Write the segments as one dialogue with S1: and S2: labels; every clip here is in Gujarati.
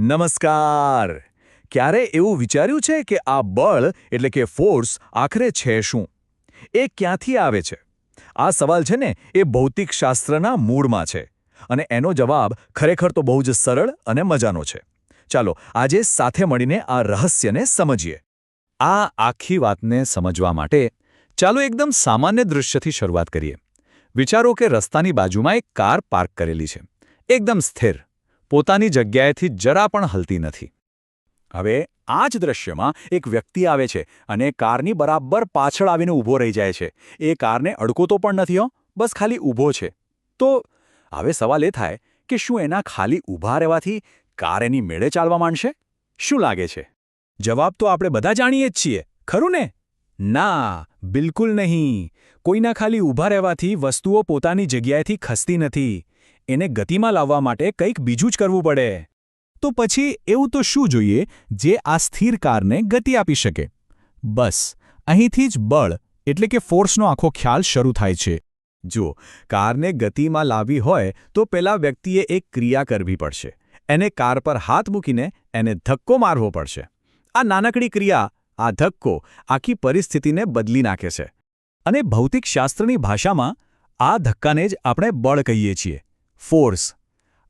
S1: નમસ્કાર. ક્યારે એવું વિચાર્યું છે કે આ બળ, એટલે કે ફોર્સ આખરે છે શું? એ ક્યાંથી આવે છે? આ સવાલ છે ને, એ ભૌતિકશાસ્ત્રના મૂળમાં છે. અને એનો જવાબ ખરેખર તો બહુ જ સરળ અને મજાનો છે. ચાલો, આજે સાથે મળીને આ રહસ્યને સમજીએ. આ આખી વાતને સમજવા માટે ચાલો એકદમ સામાન્ય દૃશ્યથી શરૂઆત કરીએ. વિચારો કે રસ્તાની બાજુમાં એક કાર પાર્ક કરેલી છે. એકદમ સ્થિર. પોતાની જગ્યાએથી જરા પણ હલતી નથી. હવે આ જ દ્રશ્યમાં એક વ્યક્તિ આવે છે અને કારની બરાબર પાછળ આવીને ઊભો રહી જાય છે. એ કારને અડકોતો પણ નથી હો, બસ ખાલી ઊભો છે. તો હવે સવાલ એ થાય કે શું એના ખાલી ઊભા રહેવાથી કાર એની મેળે ચાલવા માંડશે? શું લાગે છે? જવાબ તો આપણે બધા જાણીએ જ છીએ, ખરું ને? ના, બિલકુલ નહીં. કોઈના ખાલી ઊભા રહેવાથી વસ્તુઓ પોતાની જગ્યાએથી ખસતી નથી. એને ગતિમાં લાવવા માટે કંઈક બીજું જ કરવું પડે. તો પછી એવું તો શું જોઈએ જે આ સ્થિર કારને ગતિ આપી શકે? બસ, અહીંથી જ બળ, એટલે કે ફોર્સનો આખો ખ્યાલ શરૂ થાય છે. જુઓ, કારને ગતિમાં લાવવી હોય તો પેલા વ્યક્તિએ એક ક્રિયા કરવી પડશે. એને કાર પર હાથ મૂકીને એને ધક્કો મારવો પડશે. આ નાનકડી ક્રિયા, આ ધક્કો, આખી પરિસ્થિતિને બદલી નાખે છે. અને ભૌતિકશાસ્ત્રની ભાષામાં આ ધક્કાને જ આપણે બળ કહીએ છીએ. ફોર્સ.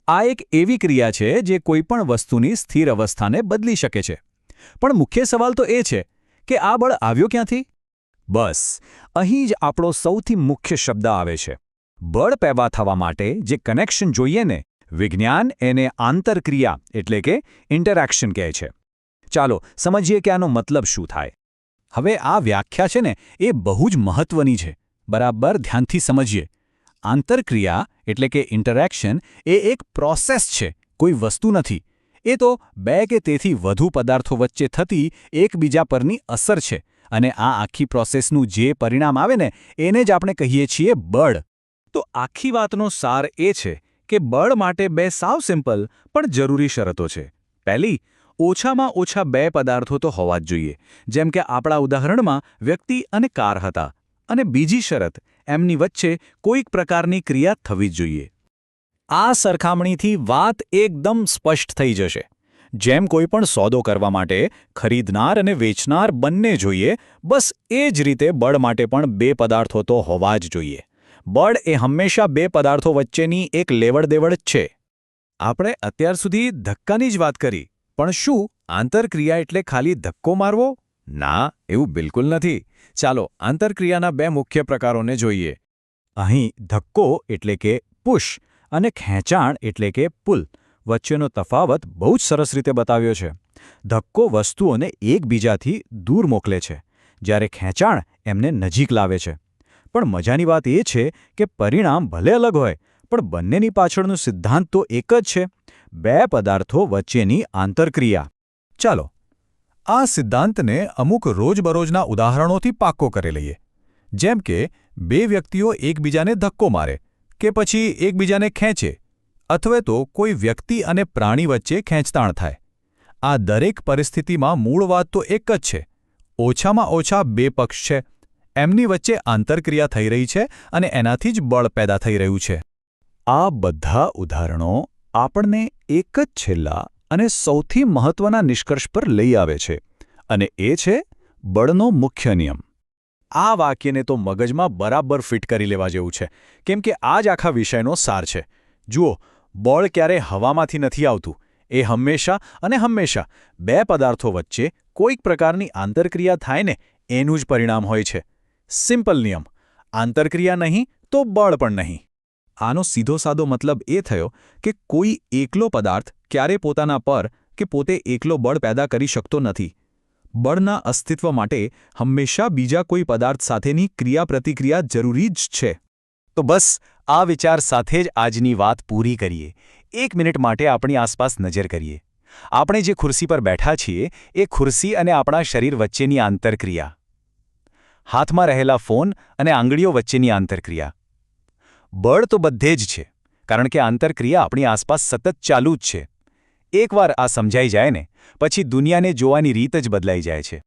S1: આ એક એવી ક્રિયા છે જે કોઈપણ વસ્તુની સ્થિર અવસ્થાને બદલી શકે છે. પણ મુખ્ય સવાલ તો એ છે કે આ બળ આવ્યો ક્યાંથી? બસ, અહીં જ આપણો સૌથી મુખ્ય શબ્દ આવે છે. બળ પેદા થવા માટે જે કનેક્શન જોઈએ ને, વિજ્ઞાન એને આંતરક્રિયા એટલે કે ઇન્ટરેક્શન કહે છે. ચાલો, સમજીએ કે આનો મતલબ શું થાય. હવે આ વ્યાખ્યા છે ને એ બહુ જ મહત્વની છે. બરાબર, ધ્યાનથી સમજીએ. આંતરક્રિયા એટલે કે ઇન્ટરેક્શન એ એક પ્રોસેસ છે, કોઈ વસ્તુ નથી. એ તો બે કે તેથી વધુ પદાર્થો વચ્ચે થતી એકબીજા પરની અસર છે અને આ આખી પ્રોસેસનું જે પરિણામ આવે ને, એને જ આપણે કહીએ છીએ બળ. તો આખી વાતનો સાર એ છે કે બળ માટે બે સાવ સિમ્પલ પણ જરૂરી શરતો છે. પહેલી, ઓછામાં ઓછા બે પદાર્થો તો હોવા જ જોઈએ. જેમ કે આપણા ઉદાહરણમાં વ્યક્તિ અને કાર હતા. અને બીજી શરત, એમની વચ્ચે કોઈક પ્રકારની ક્રિયા થવી જોઈએ. આ સરખામણીથી વાત એકદમ સ્પષ્ટ થઈ જશે. જેમ કોઈ પણ સોદો કરવા માટે, ખરીદનાર અને વેચનાર બંને જોઈએ, બસ એ જ રીતે બળ માટે પણ બે પદાર્થો તો હોવા જ જોઈએ. બળ એ હંમેશા બે પદાર્થો વચ્ચેની એક લેવડદેવડ જ છે. આપણે અત્યાર સુધી ધક્કાની જ વાત કરી, પણ શું આંતરક્રિયા એટલે ખાલી ધક્કો મારવો? ના, એવું બિલકુલ નથી. ચાલો, આંતરક્રિયાના બે મુખ્ય પ્રકારોને જોઈએ. અહીં ધક્કો એટલે કે પુશ અને ખેંચાણ એટલે કે પુલ. વચ્ચેનો તફાવત બહુ જ સરસ રીતે બતાવ્યો છે. ધક્કો વસ્તુઓને એકબીજાથી દૂર મોકલે છે. જ્યારે ખેંચાણ એમને નજીક લાવે છે. પણ મજાની વાત એ છે કે પરિણામ ભલે અલગ હોય, પણ બંનેની પાછળનો સિદ્ધાંત તો એક જ છે. બે પદાર્થો વચ્ચેની આંતરક્રિયા. ચાલો આ સિદ્ધાંતને અમુક રોજબરોજના ઉદાહરણોથી પાક્કો કરી લઈએ. જેમ કે, બે વ્યક્તિઓ એકબીજાને ધક્કો મારે કે પછી એકબીજાને ખેંચે, અથવા તો કોઈ વ્યક્તિ અને પ્રાણી વચ્ચે ખેંચતાણ થાય. આ દરેક પરિસ્થિતિમાં મૂળ વાત તો એક જ છે. ઓછામાં ઓછા બે પક્ષ છે. એમની વચ્ચે આંતરક્રિયા થઈ રહી છે અને એનાથી જ બળ પેદા થઈ રહ્યું છે. આ બધા ઉદાહરણો આપણને એક જ છેલ્લા અને સૌથી મહત્વના નિષ્કર્ષ પર લઈ આવે છે અને એ છે બળનો મુખ્ય નિયમ. આ વાક્યને તો મગજમાં બરાબર ફિટ કરી લેવા જેવું છે. કેમ કે આ જ આખા વિષયનો સાર છે. જુઓ, બળ ક્યારે હવામાંથી નથી આવતું. એ હંમેશા અને હંમેશા બે પદાર્થો વચ્ચે કોઈક પ્રકારની આંતરક્રિયા થાય ને એનું જ પરિણામ હોય છે. સિમ્પલ નિયમ. આંતરક્રિયા નહીં તો બળ પણ નહીં. આનો સીધો સાદો મતલબ એ થયો કે કોઈ એકલો પદાર્થ ક્યારે પોતાના પર કે પોતે એકલો બળ પેદા કરી શકતો નથી. બળના અસ્તિત્વ માટે હંમેશા બીજા કોઈ પદાર્થ સાથેની ક્રિયાપ્રતિક્રિયા જરૂરી જ છે. તો બસ, આ વિચાર સાથે જ આજની વાત પૂરી કરીએ. એક મિનિટ માટે આપણી આસપાસ નજર કરીએ. આપણે જે ખુરશી પર બેઠા છીએ, એ ખુરશી અને આપણા શરીર વચ્ચેની આંતરક્રિયા. હાથમાં રહેલા ફોન અને આંગળીઓ વચ્ચેની આંતરક્રિયા. બળ તો બધે જ છે, કારણ કે આંતરક્રિયા આપણી આસપાસ સતત ચાલુ જ છે. એકવાર આ સમજાઈ જાય ને, પછી દુનિયાને જોવાની રીત જ બદલાઈ જાય છે.